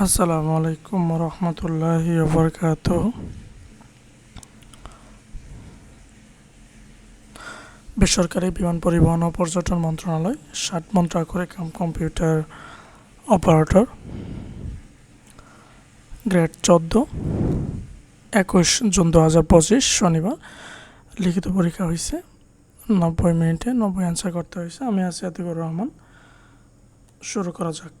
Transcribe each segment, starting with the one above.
আসসালামু আলাইকুম রহমতুল্লাহ বরকাত বেসরকারি বিমান পরিবহন ও পর্যটন মন্ত্রণালয়, ষাট মন্ত্রণালয় কাম কম্পিউটার অপারেটর, গ্রেড চোদ্দ, একুশ জুন দু হাজার পঁচিশ শনিবার। লিখিত পরীক্ষা হয়েছে নব্বই মিনিটে নব্বই অ্যান্সার করতে হয়েছে আমি আছি আতিকুর রহমান। শুরু করা যাক।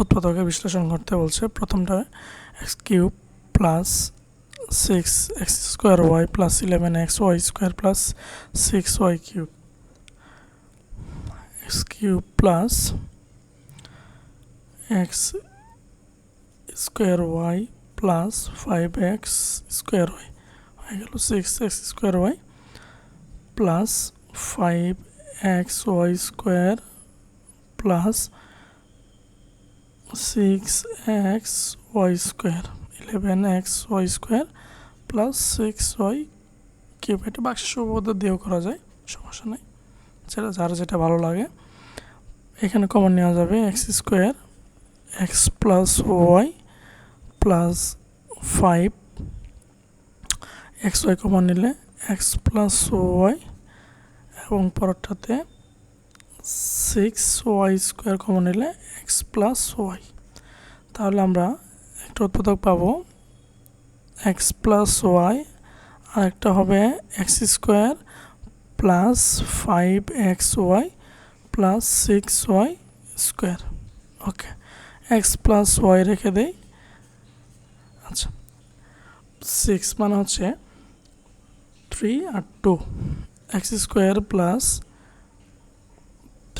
উৎপাদকে বিশ্লেষণ করতে বলছে, প্রথমটা x cube plus six x square y plus eleven x y square plus six y cube. X cube plus x square y plus five x square y হয়ে গেল six x square y plus five x y square plus six x y square eleven x y square plus six y cube এটা বাক্সের দিয়েও করা যায়, সমস্যা নেই। যেটা যার যেটা ভালো লাগে। এখানে কমন নেওয়া যাবে x square x plus y plus five x y common নিলে এক্স প্লাস ওয়াই এবং পরটাতে সিক্স ওয়াই স্কোয়ার কমন নিলে এক্স প্লাস ওয়াই তাহলে আমরা একটা উৎপাদক পাবো এক্স প্লাস ওয়াই আর একটা হবে x square plus five x y plus six y square okay x plus y রেখে দেই। আচ্ছা সিক্স মানে হচ্ছে থ্রি আর two x square plus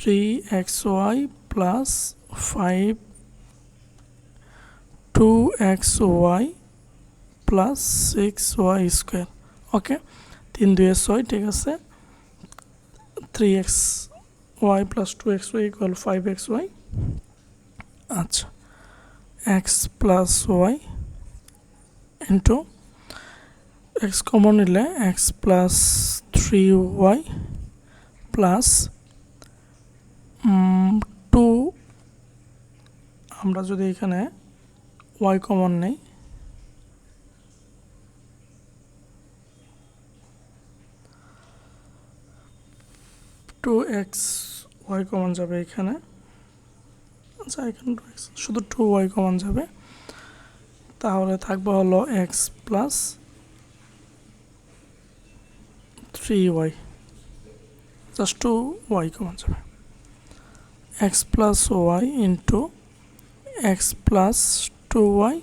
three x y plus five two x y plus six y square okay তিন, দুই ছয়, ঠিক আছে? Three x y plus two x y equal five x y আচ্ছা x plus y into x common নিলে x plus three y plus two, আমরা যদি এখানে ওয়াই কমন নেই টু এক্স ওয়াই কমন যাবে এখানে। আচ্ছা এখানে টু এক্স শুধু টু ওয়াই কমন যাবে। তাহলে থাকবে হলো x plus three y just two y common যাবে। X plus y into x plus two y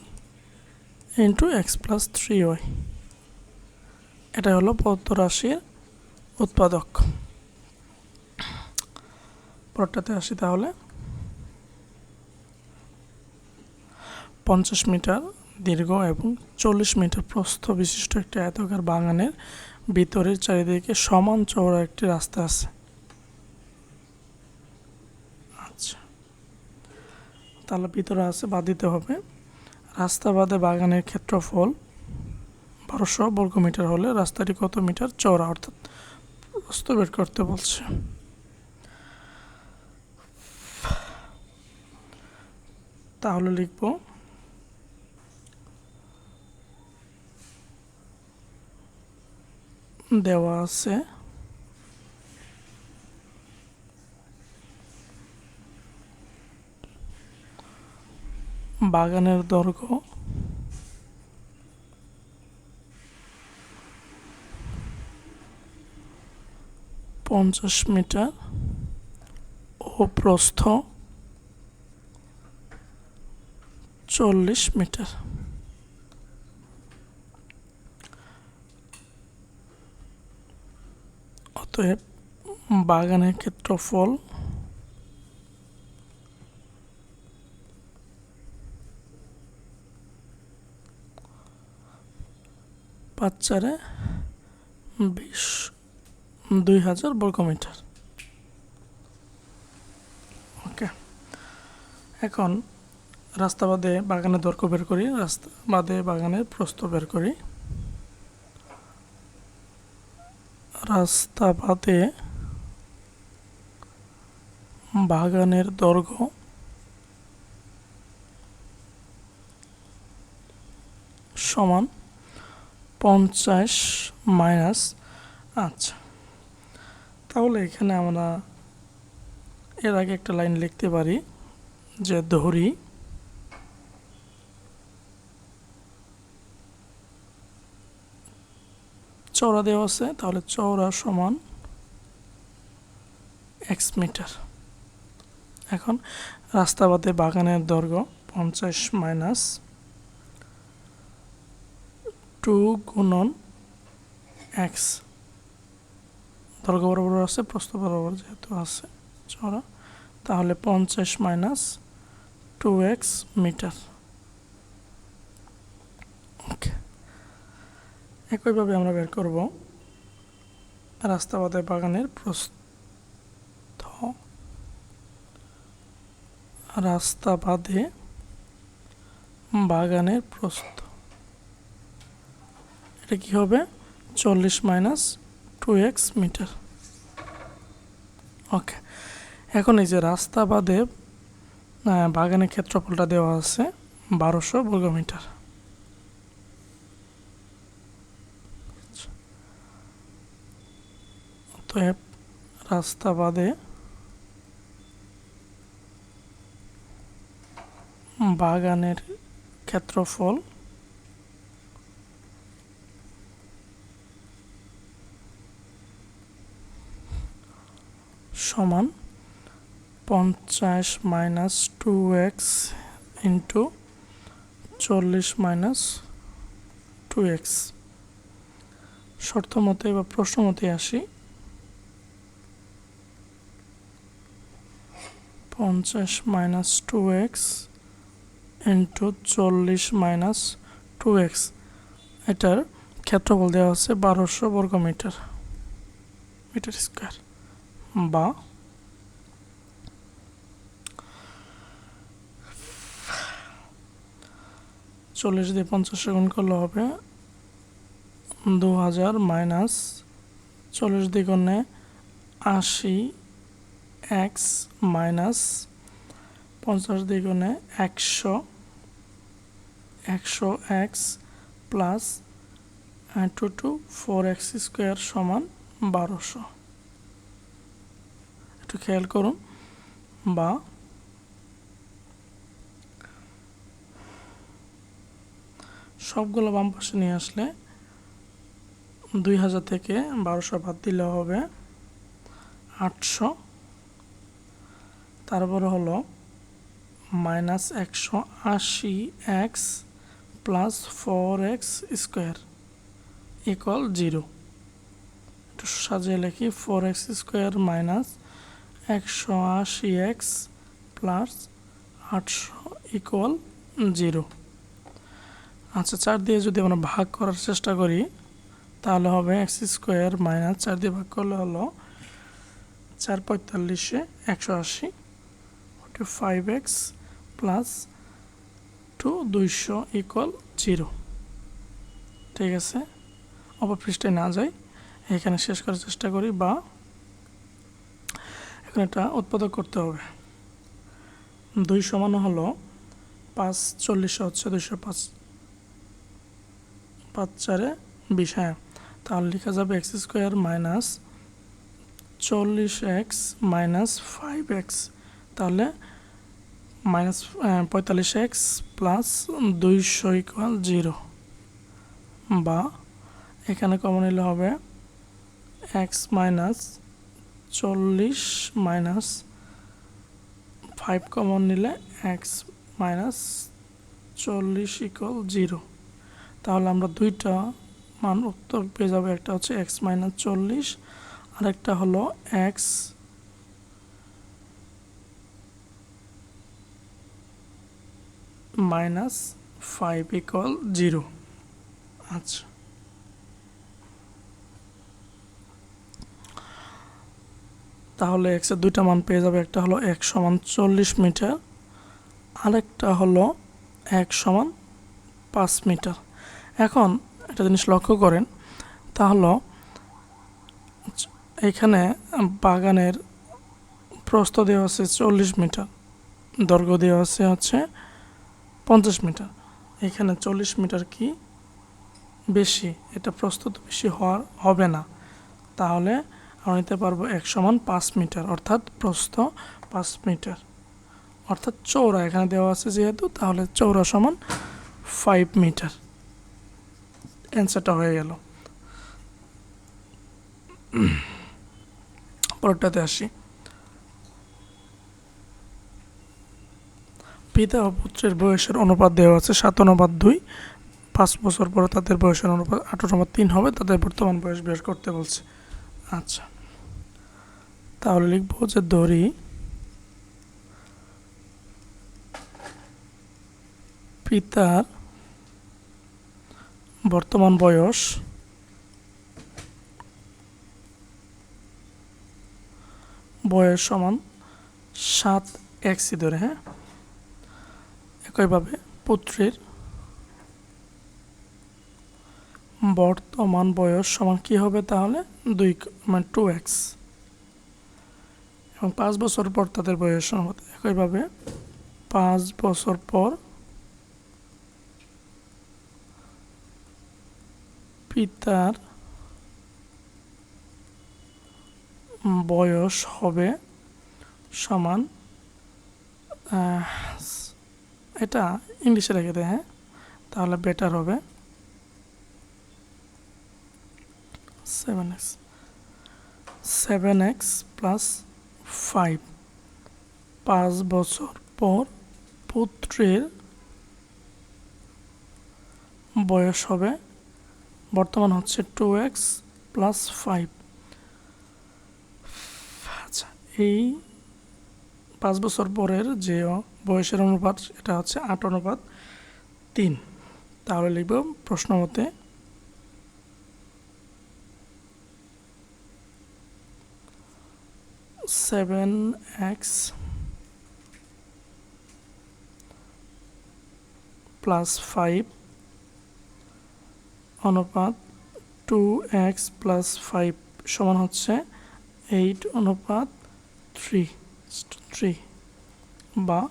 into x plus three y এটা হলো পদ্ম রাশির উৎপাদক। পরটাতে আসি তাহলে। পঞ্চাশ মিটার দীর্ঘ এবং চল্লিশ মিটার প্রস্থ বিশিষ্ট একটি আয়তকার বাগানের ভিতরের চারিদিকে সমান চওড়া একটি রাস্তা আছে। তাহলে ভিতরে আছে বাদ দিতে হবে। রাস্তা বাদে বাগানের ক্ষেত্রফল বারোশো বর্গ মিটার হলে রাস্তাটি কত মিটার? চওড়া, অর্থাৎ প্রস্থ বের করতে বলছে। তাহলে লিখব, দেওয়া আছে বাগানের দৈর্ঘ্য। পঞ্চাশ মিটার ও প্রস্থ চল্লিশ মিটার। অতএব বাগানের ক্ষেত্রফল পাঁচ চারে বিশ, দুই হাজার বর্গমিটার। ওকে। এখন রাস্তা বাদে বাগানের দৈর্ঘ্য বের করি, রাস্তা বাদে বাগানের প্রস্থ বের করি। রাস্তা বাদে বাগানের দৈর্ঘ্য সমান পঞ্চাশ মাইনাস আচ্ছা। তাহলে এখানে আমরা এর আগে একটা লাইন লিখতে পারি, যে ধরি। চওড়া দেওয়া আছে, তাহলে চওড়া সমান এক্স মিটার। এখন রাস্তা বাদে বাগানের দৈর্ঘ্য পঞ্চাশ মাইনাস টু গুণন এক্স। দৈর্ঘ্য বরাবর আছে, প্রস্থ বরাবর যেহেতু আছে, চওড়া। তাহলে পঞ্চাশ মাইনাস টু এক্স মিটার। একইভাবে আমরা বের করব রাস্তা বাদে বাগানের প্রস্থ। রাস্তা বাদে বাগানের প্রস্থ। এটা কি হবে? চল্লিশ minus two x metre okay এখন এই যে রাস্তা বাদে বাগানের ক্ষেত্রফলটা দেওয়া আছে বারোশো বর্গ মিটার অতএব রাস্তা বাদে বাগানের ক্ষেত্রফল সমান পঞ্চাশ মাইনাস টু এক্স ইন্টু চল্লিশ মাইনাস টু এক্স শর্ত মতে বা প্রশ্ন মতে আসি। পঞ্চাশ মাইনাস টু এক্স ইন্টু চল্লিশ মাইনাস টু এক্স এটার ক্ষেত্রফল দেওয়া আছে বারোশো বর্গ মিটার মিটার স্কোয়ার। বা চল্লিশ দিয়ে পঞ্চাশ গুণ করলে হবে দু হাজার মাইনাস চল্লিশ দ্বিগুণে আশি এক্স মাইনাস পঞ্চাশ দ্বিগুণে একশো একশো x plus two two four x square সমান বারোশো। একটু খেয়াল করুন। বা সবগুলো বাম পাশে নিয়ে আসলে দুই হাজার থেকে বারোশো বাদ দিলে হবে আটশো। তারপরে হলো মাইনাস একশো আশি x plus four x square equal zero. একটু সাজিয়ে লিখি, ফোর এক্স স্কোয়ার মাইনাস একশো আশি এক্স প্লাস আটশো ইকুয়াল জিরো। আচ্ছা চার দিয়ে যদি আমরা ভাগ করার চেষ্টা করি, তাহলে হবে এক্স স্কোয়ার মাইনাস চার দিয়ে ভাগ করলে হলো চার পঁয়তাল্লিশে একশো আশি ওটি ফাইভ এক্স প্লাস টু দুইশো ইকুয়াল জিরো। ঠিক আছে? অপপৃষ্ঠে না যাই, এখানে শেষ করার চেষ্টা করি বা এখন এটা উৎপাদক করতে হবে। দুই সমান হলো পাঁচ চল্লিশে হচ্ছে দুইশো পাঁচ। পাঁচ চারে বিশ হ্যাঁ। তাহলে লেখা যাবে এক্স স্কোয়ার মাইনাস চল্লিশ এক্স মাইনাস ফাইভ এক্স। তাহলে মাইনাস পঁয়তাল্লিশ এক্স প্লাস দুইশো ইকুয়াল জিরো। বা এখানে কমন নিলে হবে এক্স মাইনাস চল্লিশ মাইনাস ফাইভ কমন নিলে এক্স মাইনাস চল্লিশ ইকুয়াল জিরো তাহলে আমরা দুইটা মান উত্তর পেয়ে যাব, একটা হচ্ছে এক্স মাইনাস চল্লিশ আর একটা হলো x minus five equal zero আচ্ছা। তাহলে এক্সের দুইটা মান পেয়ে যাবে। একটা হলো এক সমান চল্লিশ মিটার, আরেকটা হলো এক সমান পাঁচ মিটার। এখন একটা জিনিস লক্ষ্য করেন, তা হলো এখানে বাগানের প্রস্থ দেওয়া আছে চল্লিশ মিটার, দৈর্ঘ্য দেওয়া আছে হচ্ছে পঞ্চাশ মিটার। এখানে চল্লিশ মিটার কি বেশি? এটা প্রস্তুত বেশি হওয়ার হবে না। তাহলে আমরা নিতে পারব এক সমান পাঁচ মিটার, অর্থাৎ প্রস্থ পাঁচ মিটার। অর্থাৎ চৌড়া, এখানে দেওয়া আছে যেহেতু, তাহলে চৌড়া সমান ফাইভ মিটার অ্যান্সারটা হয়ে গেল। পরেরটাতে আসি। পিতা ও পুত্রের বয়সের অনুপাত দেওয়া আছে সাত অনুপাত দুই। পাঁচ বছর পরে তাদের বয়সের অনুপাত আঠারো অনুপাত তিন হবে, তাদের বর্তমান বয়স বের করতে বলছে। আচ্ছা। তাহলে লিখব যে দড়ি পিতার বর্তমান বয়স বয়স সমান সাত এক্সি ধরে হ্যাঁ? একইভাবে পুত্রের বর্তমান বয়স সমান কি হবে তাহলে? দুই মানে টু এক্স এবং পাঁচ বছর পর তাদের বয়স সমান হবে। একইভাবে পাঁচ বছর পর পিতার বয়স হবে সমান এটা ইংলিশে রেখে দেয় হ্যাঁ? তাহলে বেটার হবে। Seven x seven x plus five পাঁচ বছর পর পুত্রের বয়স হবে, বর্তমান হচ্ছে টু এক্স প্লাস ফাইভ আচ্ছা এই পাঁচ বছর পরের যে বয়সের অনুপাত, এটা হচ্ছে আট অনুপাত তিন। তাহলে লিখব প্রশ্ন মতে সেভেন এক্স প্লাস ফাইভ অনুপাত টু এক্স প্লাস ফাইভ সমান হচ্ছে এইট অনুপাত থ্রি থ্রি বা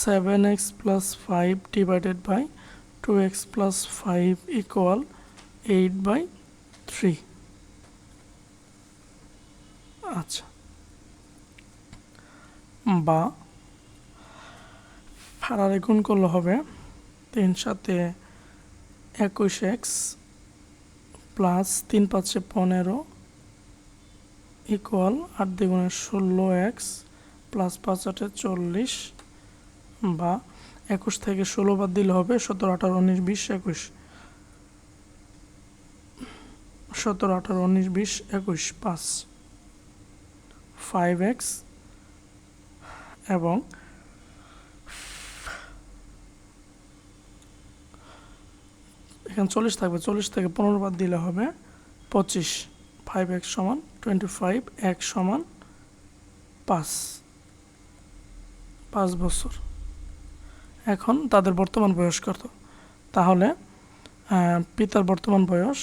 seven x plus five divided by two x plus five equal eight by three আচ্ছা। বা ফারারে গুণ করলে হবে তিন সাথে একুশ এক্স প্লাস তিন পাঁচে পনেরো ইকুয়াল আট দ্বিগুণে ষোলো এক্স প্লাস পাঁচ আটে চল্লিশ বা একুশ থেকে ষোলো বাদ দিলে হবে সতেরো, আঠারো, উনিশ, বিশ, একুশ। সতেরো, আঠারো, উনিশ, বিশ, একুশ, পাঁচ। ফাইভ এক্স এবং এখানে চল্লিশ থাকবে, চল্লিশ থেকে পনেরো বাদ দিলে হবে পঁচিশ। ফাইভ এক সমান টোয়েন্টি ফাইভ এক সমান পাঁচ। পাঁচ বছর। এখন তাদের বর্তমান বয়স কত? তাহলে পিতার বর্তমান বয়স,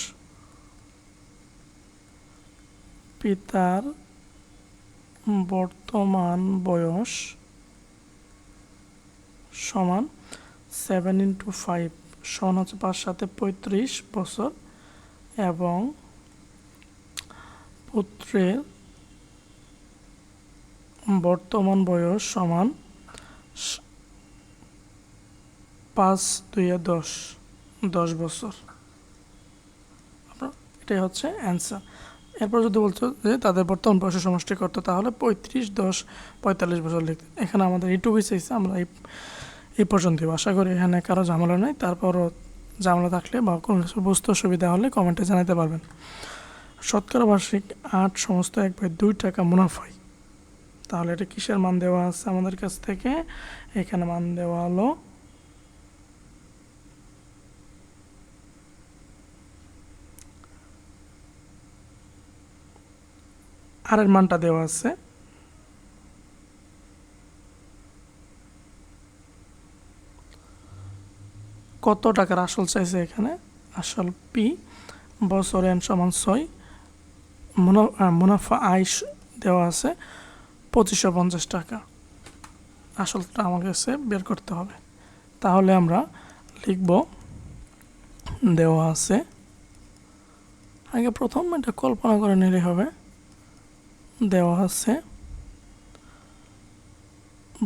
পিতার বর্তমান বয়স সমান সেভেন ইন্টু ফাইভ সমান হচ্ছে পাঁচ সাথে পঁয়ত্রিশ বছর এবং পুত্রের বর্তমান বয়স সমান পাঁচ দুইয়ে দশ দশ বছর। এটাই হচ্ছে অ্যান্সার এরপর যদি বলছো যে তাদের বর্তমান বয়সের সমষ্টি করতো, তাহলে পঁয়ত্রিশ, দশ, পঁয়তাল্লিশ বছর লিখতে এখানে আমাদের এইটুকু চাইছে আমরা এই এই পর্যন্তই। আশা করি এখানে কারও ঝামেলা নেই। তারপরও ঝামেলা থাকলে বা কোনো কিছু বুঝতে অসুবিধা হলে কমেন্টে জানাতে পারবেন। শতকরা বার্ষিক আট সমস্ত এক বাই দুই টাকা মুনাফাই তাহলে এটা কিসের মান দেওয়া আছে আমাদের কাছ থেকে? এখানে মান দেওয়া হলো আরের মানটা দেওয়া আছে। কত টাকার আসল চাইছে এখানে? আসল পি বছর এন সমান ছয়। মুনা- মুনাফা আয় দেওয়া আছে পঁচিশশো পঞ্চাশ টাকা। আসলটা আমার কাছে বের করতে হবে। তাহলে আমরা লিখব, দেওয়া আছে। আগে প্রথম এটা কল্পনা করে নিলে হবে। দেওয়া আছে।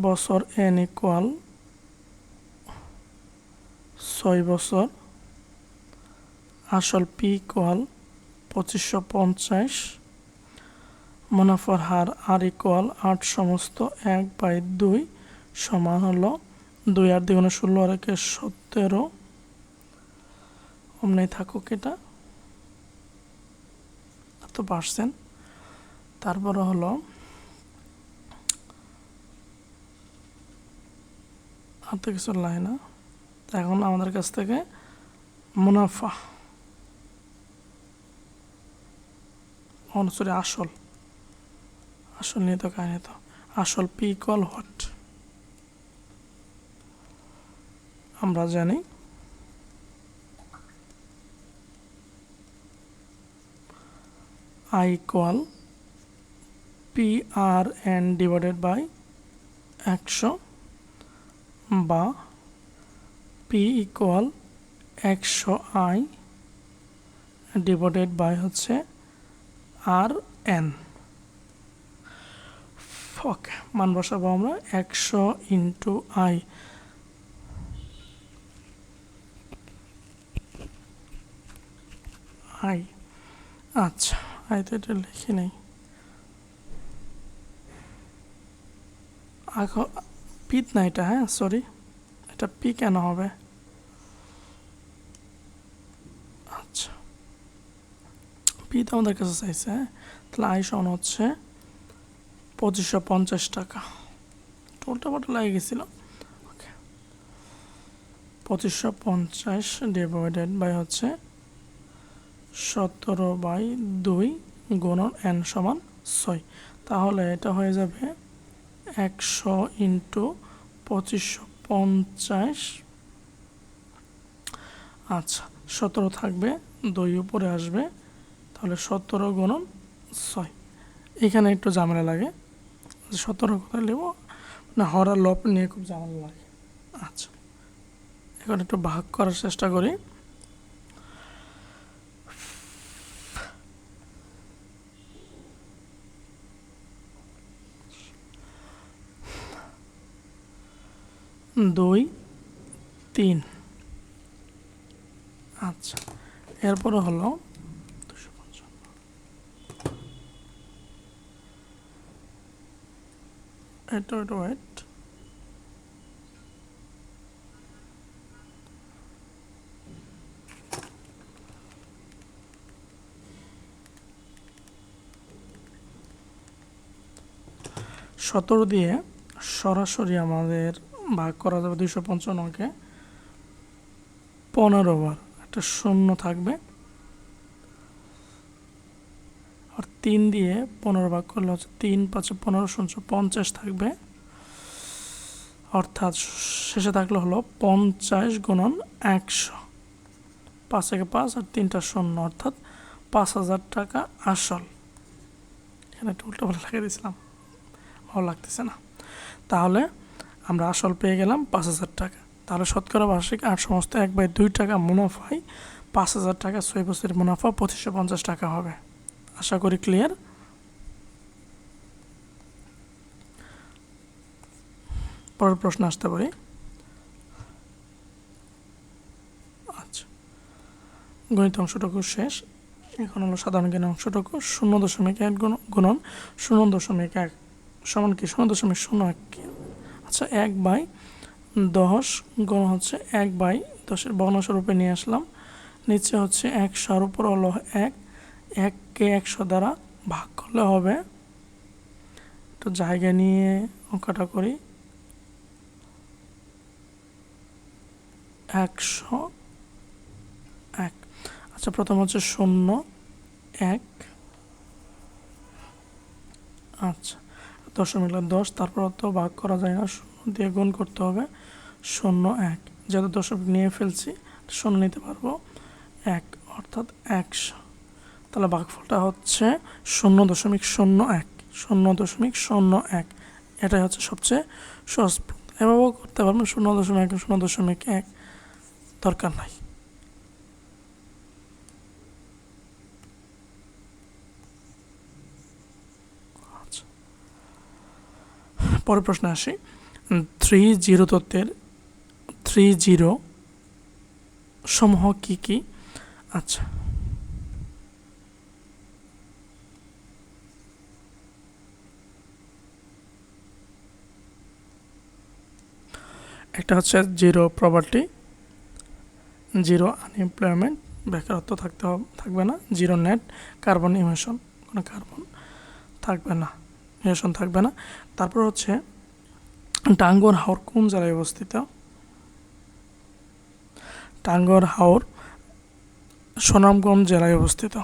বছর এন ইকুয়াল ছয় বছর। আসল পি ইকুয়াল পঁচিশশো পঞ্চাশ। মুনাফার হার আর ইকুয়াল আট সমস্ত এক বাই দুই সমান হলো দুই আর দ্বিগুণে ষোলো আর একে সতেরো। অমনি থাকুক এটা। এত পার্সেন্ট। তারপরে হলো আর তো কিছু লাগে না। এখন আমাদের কাছ থেকে মুনাফা। সরি আসল। আসল নিয়ে তো কাহিনী তো। আসল পি ইকুয়াল হোয়াট আমরা জানি। I equal P R N divided by একশো বা পি ইকুয়াল একশো আই ডিভাইডেড বাই হচ্ছে আর এন ওকে মান বসাবো আমরা একশো ইন্টু আই আই আচ্ছা আই তো এটা লিখি নেই। পিত না এটা হ্যাঁ? সরি এটা পি কেন হবে? আচ্ছা। পি তো আমাদের কাছে চাইছে হ্যাঁ? তাহলে আই সমান হচ্ছে পঁচিশশো পঞ্চাশ টাকা। টোলটা পাটা লাগে গেছিল। ওকে পঁচিশশো পঞ্চাশ ডিভাইডেড বাই হচ্ছে সতেরো বাই দুই গুণন এন সমান ছয়। তাহলে এটা হয়ে যাবে একশো ইন্টু পঁচিশশো পঞ্চাশ। আচ্ছা সতেরো থাকবে, দুই উপরে আসবে, তাহলে সতেরো গুণন ছয়। এখানে একটু ঝামেলা লাগে, সতেরো কোথায় নেব। না হরা লপ নিয়ে খুব ঝামেলা লাগে। আচ্ছা এখন একটু ভাগ করার চেষ্টা করি। দুই তিন। আচ্ছা এরপরে হলো দুশো ওয়েট সতেরো দিয়ে সরাসরি আমাদের ভাগ করা যাবে দুইশো পঞ্চান্নকে পনেরো বার, একটা শূন্য থাকবে। আর তিন দিয়ে পনেরো ভাগ করলে হচ্ছে তিন পাঁচে পনেরো শূন্য পঞ্চাশ থাকবে। অর্থাৎ শেষে থাকলে হলো পঞ্চাশ গুণন একশো। পাঁচ থেকে পাঁচ আর তিনটা শূন্য, অর্থাৎ পাঁচ হাজার টাকা আসল। এখানে একটা উল্টো পাল্টা লাগিয়ে দিয়েছিলাম। ভালো লাগতেছে না। তাহলে আমরা আসল পেয়ে গেলাম পাঁচ হাজার টাকা। তাহলে শতকরা বার্ষিক আট সমস্ত এক বাই দুই টাকা মুনাফায় পাঁচ হাজার টাকা ছয় বছরের মুনাফা পঁচিশশো পঞ্চাশ টাকা হবে। আশা করি ক্লিয়ার পরের প্রশ্ন আসতে পারি। আচ্ছা। গণিত অংশটুকু শেষ। এখন হলো সাধারণ জ্ঞানের অংশটুকু। শূন্য দশমিক এক গুণ গুণন শূন্য দশমিক এক সমান কি? শূন্য দশমিক শূন্য এক। কি আচ্ছা এক বাই দশ, গুণ হচ্ছে এক বাই দশের বর্ণস্বরূপে নিয়ে আসলাম। নিচে হচ্ছে একশোর উপর হলো এক। এককে একশো দ্বারা ভাগ করলে হবে। একটু জায়গা নিয়ে অঙ্কটা করি। একশো এক। আচ্ছা প্রথম হচ্ছে শূন্য, এক। আচ্ছা। দশমিক দশ, তারপর তো ভাগ করা যায় না, শূন্য দিয়ে গুণ করতে হবে শূন্য এক। যেহেতু দশমিক নিয়ে ফেলছি, শূন্য নিতে পারব এক, অর্থাৎ একশো। তাহলে ভাগফলটা হচ্ছে শূন্য দশমিক শূন্য এক, শূন্য দশমিক শূন্য এক। এটাই হচ্ছে সবচেয়ে সহজ এভাবেও করতে পারবেন, শূন্য দশমিক শূন্য দশমিক এক। দরকার নাই আচ্ছা। পরের প্রশ্ন আসি। থ্রি জিরো তত্ত্বের থ্রি জিরো সমূহ কি কি? আচ্ছা। একটা হচ্ছে জিরো প্রপার্টি, জিরো আনএমপ্লয়মেন্ট, বেকারত্ব থাকতে হবে থাকবে না, জিরো নেট, কার্বন ইমিশন কোনো কার্বন থাকবে না। ইমিশন থাকবে না। তারপর হচ্ছে টাঙ্গর হাওর কোন জেলায় অবস্থিত? টাঙ্গর হাওর সুনামগঞ্জ জেলায় অবস্থিত।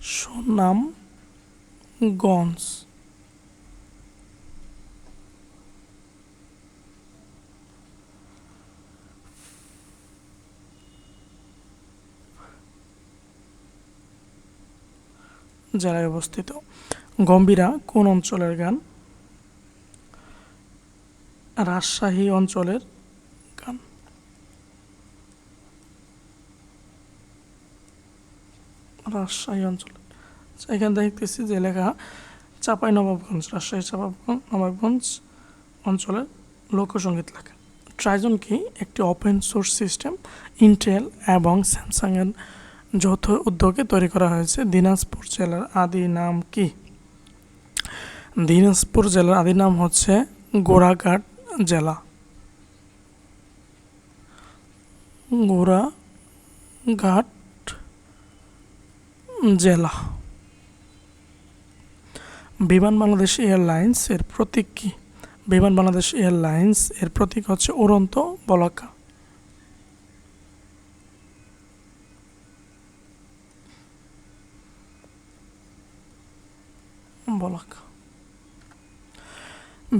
সুনামগঞ্জ। জেলায় অবস্থিত। গম্ভীরা কোন অঞ্চলের গান? রাজশাহী অঞ্চলের গান। রাজশাহী অঞ্চল। আচ্ছা, এখানে দেখতেছি যে লেখা চাপাই নবাবগঞ্জ রাজশাহী চাপাইগঞ্জ নবাবগঞ্জ অঞ্চলের লোকসঙ্গীত লেখা। ট্রাইজন কি একটি ওপেন সোর্স সিস্টেম ইন্টেল এবং স্যামসাংয়ের যৌথ উদ্যোগে তৈরি করা হয়েছে দিনাজপুর জেলার আদি নাম কি? দিনাজপুর জেলার আদি নাম হচ্ছে গোড়াঘাট জেলা। গোড়াঘাট জেলা। বিমান বাংলাদেশ এয়ারলাইন্স এর প্রতীক কি? বিমান বাংলাদেশ এয়ারলাইন্স এর প্রতীক হচ্ছে উড়ন্ত বলাকা।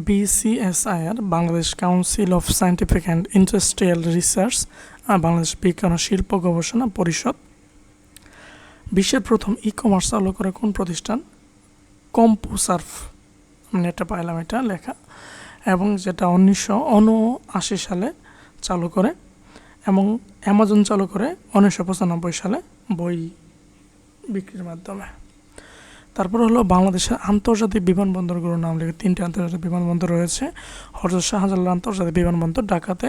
BCSIR Bangladesh council of scientific and industrial research আর বাংলাদেশ বিজ্ঞান ও শিল্প গবেষণা পরিষদ। বিশ্বের প্রথম ই কমার্স চালু করে কোন প্রতিষ্ঠান? কম্পুসার্ফ আমি এটা পাইলাম এটা লেখা, এবং যেটা উনিশশো উনআশি সালে চালু করে, এবং অ্যামাজন চালু করে উনিশশো পঁচানব্বই সালে বই বিক্রির মাধ্যমে। তারপর হলো বাংলাদেশের আন্তর্জাতিক বিমানবন্দরগুলোর নাম লিখে তিনটি আন্তর্জাতিক বিমানবন্দর রয়েছে। হরজত শাহজালাল আন্তর্জাতিক বিমানবন্দর ঢাকাতে,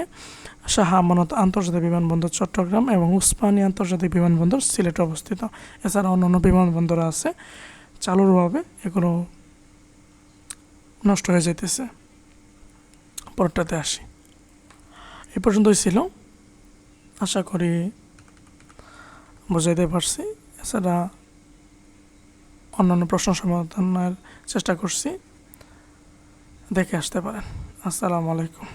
শাহ আমানত আন্তর্জাতিক বিমানবন্দর চট্টগ্রাম এবং উসমানী আন্তর্জাতিক বিমানবন্দর সিলেটে অবস্থিত। এছাড়া অন্যান্য বিমানবন্দর আছে, চালুর অভাবে এগুলো নষ্ট হয়ে যেতেছে পরটাতে আসি। এ পর্যন্তই ছিল। আশা করি বুঝাইতে পারছি। এছাড়া অন্যান্য প্রশ্ন সমাধানের চেষ্টা করছি। দেখে আসতে পারেন। আসসালামু আলাইকুম।